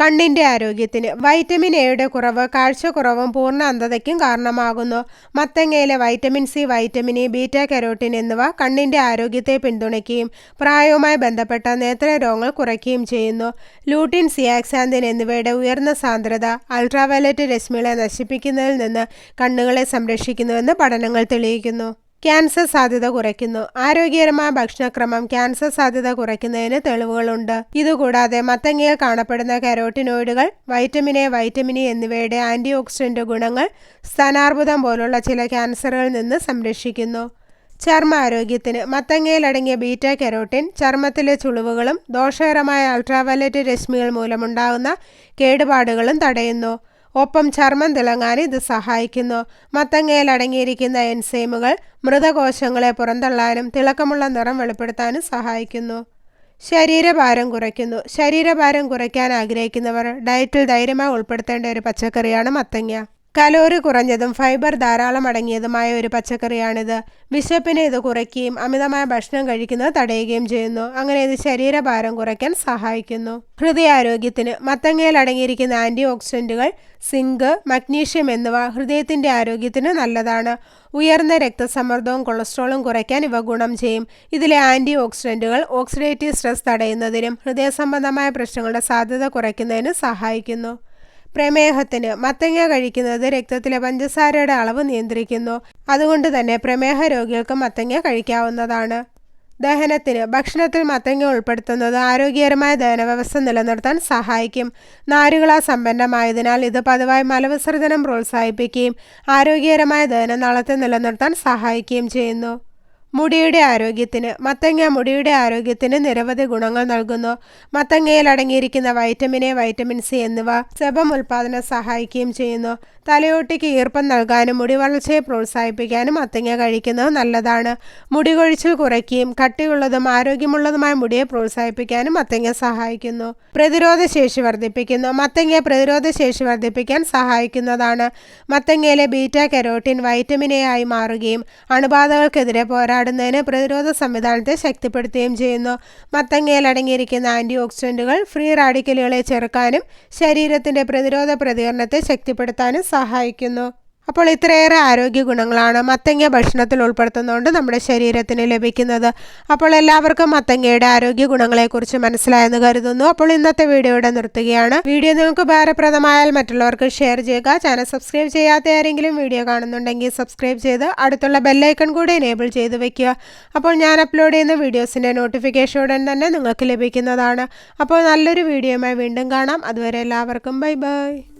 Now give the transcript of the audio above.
കണ്ണിന്റെ ആരോഗ്യത്തിന് വൈറ്റമിൻ എയുടെ കുറവ് കാഴ്ചക്കുറവും പൂർണ അന്ധതയ്ക്കും കാരണമാകുന്നു. മത്തങ്ങയിലെ vitamin C vitamin E beta carotene എന്നിവ കണ്ണിന്റെ ആരോഗ്യത്തെ പിന്തുണയ്ക്കുകയും പ്രായവുമായി ബന്ധപ്പെട്ട നേത്രരോഗങ്ങൾ കുറയ്ക്കുകയും ചെയ്യുന്നു. ലൂട്ടിൻ സിയാക്സാന്തിൻ എന്നിവയുടെ ഉയർന്ന സാന്ദ്രത അൾട്രാവയലറ്റ് രശ്മികളെ നശിപ്പിക്കുന്നതിൽ നിന്ന് കണ്ണുകളെ സംരക്ഷിക്കുന്നുവെന്ന് പഠനങ്ങൾ തെളിയിക്കുന്നു. ക്യാൻസർ സാധ്യത കുറയ്ക്കുന്നു. ആരോഗ്യകരമായ ഭക്ഷണക്രമം ക്യാൻസർ സാധ്യത കുറയ്ക്കുന്നതിന് തെളിവുകളുണ്ട്. ഇതുകൂടാതെ മത്തങ്ങയിൽ കാണപ്പെടുന്ന കരോട്ടിനോയിഡുകൾ വൈറ്റമിൻ എ വൈറ്റമിൻ ഇ എന്നിവയുടെ ആന്റി ഓക്സിഡന്റ് ഗുണങ്ങൾ സ്ഥാനാർബുദം പോലുള്ള ചില ക്യാൻസറുകളിൽ നിന്ന് സംരക്ഷിക്കുന്നു. ചർമ്മ ആരോഗ്യത്തിന് മത്തങ്ങയിലടങ്ങിയ ബീറ്റ കെരോട്ടിൻ ചർമ്മത്തിലെ ചുളിവുകളും ദോഷകരമായ അൾട്രാവയലറ്റ് രശ്മികൾ മൂലമുണ്ടാകുന്ന കേടുപാടുകളും തടയുന്നു. ഒപ്പം ചർമ്മം തിളങ്ങാൻ ഇത് സഹായിക്കുന്നു. മത്തങ്ങയിൽ അടങ്ങിയിരിക്കുന്ന എൻസൈമുകൾ മൃതകോശങ്ങളെ പുറന്തള്ളാനും തിളക്കമുള്ള നിറം വെളിപ്പെടുത്താനും സഹായിക്കുന്നു. ശരീരഭാരം കുറയ്ക്കുന്നു. ശരീരഭാരം കുറയ്ക്കാൻ ആഗ്രഹിക്കുന്നവർ ഡയറ്റിൽ ധൈര്യമായി ഉൾപ്പെടുത്തേണ്ട ഒരു പച്ചക്കറിയാണ് മത്തങ്ങ. കലോറി കുറഞ്ഞതും ഫൈബർ ധാരാളം അടങ്ങിയതുമായ ഒരു പച്ചക്കറിയാണിത്. വിശപ്പിനെ ഇത് കുറയ്ക്കുകയും അമിതമായ ഭക്ഷണം കഴിക്കുന്നത് തടയുകയും ചെയ്യുന്നു. അങ്ങനെ ഇത് ശരീരഭാരം കുറയ്ക്കാൻ സഹായിക്കുന്നു. ഹൃദയാരോഗ്യത്തിന് മത്തങ്ങയിൽ അടങ്ങിയിരിക്കുന്ന ആന്റി ഓക്സിഡന്റുകൾ സിങ്ക് മഗ്നീഷ്യം എന്നിവ ഹൃദയത്തിന്റെ ആരോഗ്യത്തിന് നല്ലതാണ്. ഉയർന്ന രക്തസമ്മർദ്ദവും കൊളസ്ട്രോളും കുറയ്ക്കാൻ ഇവ ഗുണം ചെയ്യും. ഇതിലെ ആന്റി ഓക്സിഡന്റുകൾ ഓക്സിഡേറ്റീവ് സ്ട്രെസ് തടയുന്നതിനും ഹൃദയ സംബന്ധമായ പ്രശ്നങ്ങളുടെ സാധ്യത കുറയ്ക്കുന്നതിനും സഹായിക്കുന്നു. പ്രമേഹത്തിന് മത്തങ്ങ കഴിക്കുന്നത് രക്തത്തിലെ പഞ്ചസാരയുടെ അളവ് നിയന്ത്രിക്കുന്നു. അതുകൊണ്ട് തന്നെ പ്രമേഹ രോഗികൾക്ക് മത്തങ്ങ കഴിക്കാവുന്നതാണ്. ദഹനത്തിന് ഭക്ഷണത്തിൽ മത്തങ്ങ ഉൾപ്പെടുത്തുന്നത് ആരോഗ്യകരമായ ദഹന വ്യവസ്ഥ നിലനിർത്താൻ സഹായിക്കും. നാരുകളാ സമ്പന്നമായതിനാൽ ഇത് പതിവായി മലവിസർജനം പ്രോത്സാഹിപ്പിക്കുകയും ആരോഗ്യകരമായ ദഹനനാളത്തെ നിലനിർത്താൻ സഹായിക്കുകയും ചെയ്യുന്നു. മുടിയുടെ ആരോഗ്യത്തിന് മത്തങ്ങ മുടിയുടെ ആരോഗ്യത്തിന് നിരവധി ഗുണങ്ങൾ നൽകുന്നു. മത്തങ്ങയിൽ അടങ്ങിയിരിക്കുന്ന വൈറ്റമിൻ എ വൈറ്റമിൻ സി എന്നിവ സെബം ഉൽപാദനം സഹായിക്കുകയും ചെയ്യുന്നു. തലയോട്ടിക്ക് ഈർപ്പം നൽകാനും മുടി വളർച്ചയെ പ്രോത്സാഹിപ്പിക്കാനും മത്തങ്ങ കഴിക്കുന്നത് നല്ലതാണ്. മുടി കൊഴിച്ചിൽ കുറയ്ക്കുകയും കട്ടിയുള്ളതും ആരോഗ്യമുള്ളതുമായ മുടിയെ പ്രോത്സാഹിപ്പിക്കാനും മത്തങ്ങ സഹായിക്കുന്നു. പ്രതിരോധ ശേഷി വർദ്ധിപ്പിക്കുന്നു. മത്തങ്ങ പ്രതിരോധ ശേഷി വർദ്ധിപ്പിക്കാൻ സഹായിക്കുന്നതാണ്. മത്തങ്ങയിലെ ബീറ്റ കരോട്ടിൻ വൈറ്റമിൻ എ ആയി മാറുകയും അണുബാധകൾക്കെതിരെ പോരാടുന്നതിന് പ്രതിരോധ സംവിധാനത്തെ ശക്തിപ്പെടുത്തുകയും ചെയ്യുന്നു. മത്തങ്ങയിൽ അടങ്ങിയിരിക്കുന്ന ആന്റി ഓക്സിഡന്റുകൾ ഫ്രീ റാഡിക്കലുകളെ ചെറുക്കാനും ശരീരത്തിന്റെ പ്രതിരോധ പ്രതികരണത്തെ ശക്തിപ്പെടുത്താനും സഹായിക്കുന്നു. അപ്പോൾ ഇത്രയേറെ ആരോഗ്യ ഗുണങ്ങളാണ് മത്തങ്ങ ഭക്ഷണത്തിൽ ഉൾപ്പെടുത്തുന്നതുകൊണ്ട് നമ്മുടെ ശരീരത്തിന് ലഭിക്കുന്നത്. അപ്പോൾ എല്ലാവർക്കും മത്തങ്ങയുടെ ആരോഗ്യ ഗുണങ്ങളെക്കുറിച്ച് മനസ്സിലായെന്ന് കരുതുന്നു. അപ്പോൾ ഇന്നത്തെ വീഡിയോയുടെ നിർത്തുകയാണ്. വീഡിയോ നിങ്ങൾക്ക് ഉപകാരപ്രദമായാൽ മറ്റുള്ളവർക്ക് ഷെയർ ചെയ്യുക. ചാനൽ സബ്സ്ക്രൈബ് ചെയ്യാത്ത ആരെങ്കിലും വീഡിയോ കാണുന്നുണ്ടെങ്കിൽ സബ്സ്ക്രൈബ് ചെയ്ത് അടുത്തുള്ള ബെല്ലൈക്കൺ കൂടി എനേബിൾ ചെയ്ത് വെക്കുക. അപ്പോൾ ഞാൻ അപ്ലോഡ് ചെയ്യുന്ന വീഡിയോസിന്റെ നോട്ടിഫിക്കേഷൻ ഉടൻ തന്നെ നിങ്ങൾക്ക് ലഭിക്കുന്നതാണ്. അപ്പോൾ നല്ലൊരു വീഡിയോയുമായി വീണ്ടും കാണാം. അതുവരെ എല്ലാവർക്കും ബൈ ബൈ